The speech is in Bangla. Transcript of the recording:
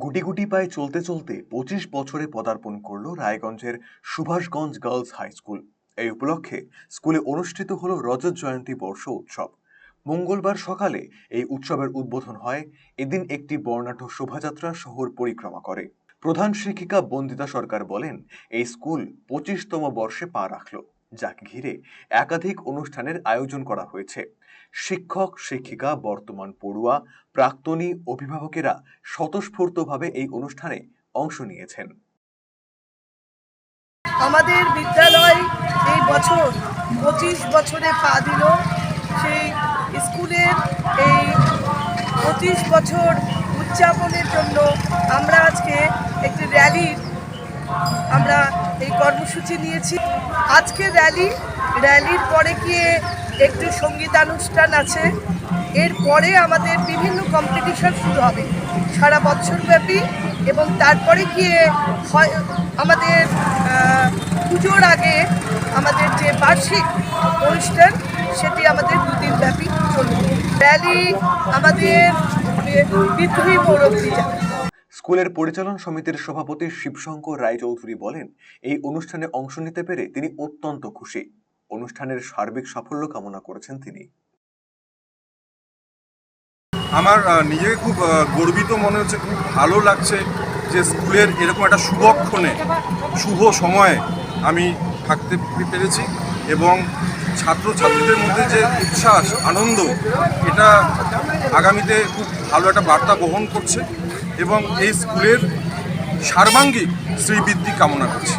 গুটি গুটি পায়ে চলতে চলতে পঁচিশ বছরে পদার্পণ করল রায়গঞ্জের সুভাষগঞ্জ গার্লস হাই স্কুল। এই উপলক্ষে স্কুলে অনুষ্ঠিত হলো রজত জয়ন্তী বর্ষ উৎসব। মঙ্গলবার সকালে এই উৎসবের উদ্বোধন হয়। এদিন একটি বর্ণাঢ্য শোভাযাত্রা শহর পরিক্রমা করে। প্রধান শিক্ষিকা বন্দিতা সরকার বলেন, এই স্কুল পঁচিশতম বর্ষে পা রাখল। যাকে ঘিরে একাধিক অনুষ্ঠানের আয়োজন করা হয়েছে। শিক্ষক, শিক্ষিকা, বর্তমান পড়ুয়া, প্রাক্তনী অভিভাবকেরা স্বতঃস্ফূর্তভাবে এই অনুষ্ঠানে অংশ নিয়েছেন। আমাদের বিদ্যালয় এই বছর পঁচিশ বছরে পা দিল। সেই স্কুলের এই পঁচিশ বছর উদযাপনের জন্য আমরা আজকে একটি র্যালির এই কর্মসূচি নিয়েছি। আজকে র্যালি, র্যালির পরে গিয়ে একটু সঙ্গীতানুষ্ঠান আছে। এরপরে আমাদের বিভিন্ন কম্পিটিশন শুরু হবে। সারা বছরব্যাপী এবং তারপরে গিয়ে হয়, আমাদের পুজোর আগে আমাদের যে বার্ষিক অনুষ্ঠান, সেটি আমাদের দুদিন ব্যাপী চলবে। র্যালি আমাদের বিদ্রোহী গৌরব যাবে স্কুলের পরিচালন সমিতির সভাপতি শিবশঙ্কর রায়চৌধুরী বলেন, এই অনুষ্ঠানে অংশ নিতে পেরে তিনি অত্যন্ত খুশি। অনুষ্ঠানের সার্বিক সাফল্য কামনা করেছেন তিনি। আমার নিজেকে খুব গর্বিত মনে হচ্ছে, খুব ভালো লাগছে যে স্কুলের এরকম একটা শুভক্ষণে শুভ সময়ে আমি থাকতে পেরেছি এবং ছাত্রছাত্রীদের মধ্যে যে উচ্ছ্বাস, আনন্দ, এটা আগামীতে খুব ভালো একটা বার্তা বহন করছে। এবং এই স্কুলের সার্বাঙ্গিক শ্রীবৃদ্ধি কামনা করছি।